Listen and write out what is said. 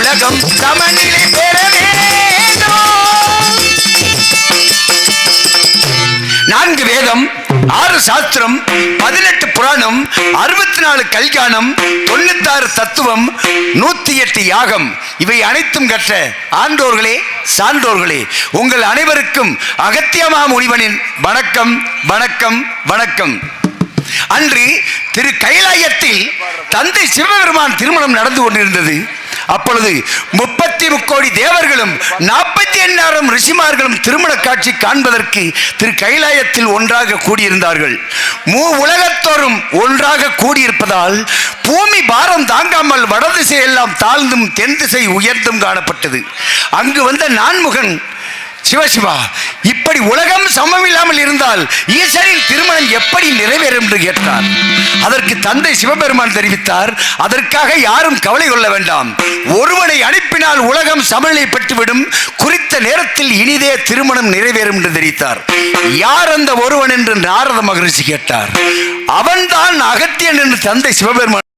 உலகம் சமநிலை பெற நான்கு வேதம் ஆறு சாஸ்திரம் பதினெட்டு புராணம் அறுபத்தி நாலு கல்யாணம் தொண்ணூத்தாறு தத்துவம் நூத்தி எட்டு யாகம். இவை அனைத்தும் கற்ற ஆண்டோர்களே சான்றோர்களே உங்கள் அனைவருக்கும் அகத்தியமா முனிவனின் வணக்கம் வணக்கம் வணக்கம். அன்று திரு கைலாயத்தில் தந்தை சிவபெருமான் திருமணம் நடந்து கொண்டிருந்தது. அப்பொழுது முப்பத்தி முக்கோடி தேவர்களும் நாற்பத்தி எண்ணாயிரம் ரிஷிமார்களும் திருமண காட்சி காண்பதற்கு திரு கைலாயத்தில் ஒன்றாக கூடியிருந்தார்கள். மூ உலகத்தோறும் ஒன்றாக கூடியிருப்பதால் பூமி பாரம் தாங்காமல் வடதிசை எல்லாம் தாழ்ந்தும் தென் திசை உயர்ந்தும் காணப்பட்டது. அங்கு வந்த நான்முகன் சிவசிவா இப்படி உலகம் சமமில்லாமல் இருந்தால் ஈசனின் திருமணம் எப்படி நிறைவேறும் என்று கேட்டார். அதற்கு தந்தை சிவபெருமான் தெரிவித்தார் அதற்காக யாரும் கவலை கொள்ள வேண்டாம். ஒருவனை அனுப்பினால் உலகம் சமநிலை பெற்றுவிடும். குறித்த நேரத்தில் இனிதே திருமணம் நிறைவேறும் என்று தெரிவித்தார். யார் அந்த ஒருவன்? என்று நாரத மகரிஷி கேட்டார். அவன்தான் அகத்தியன் என்று தந்தை சிவபெருமான்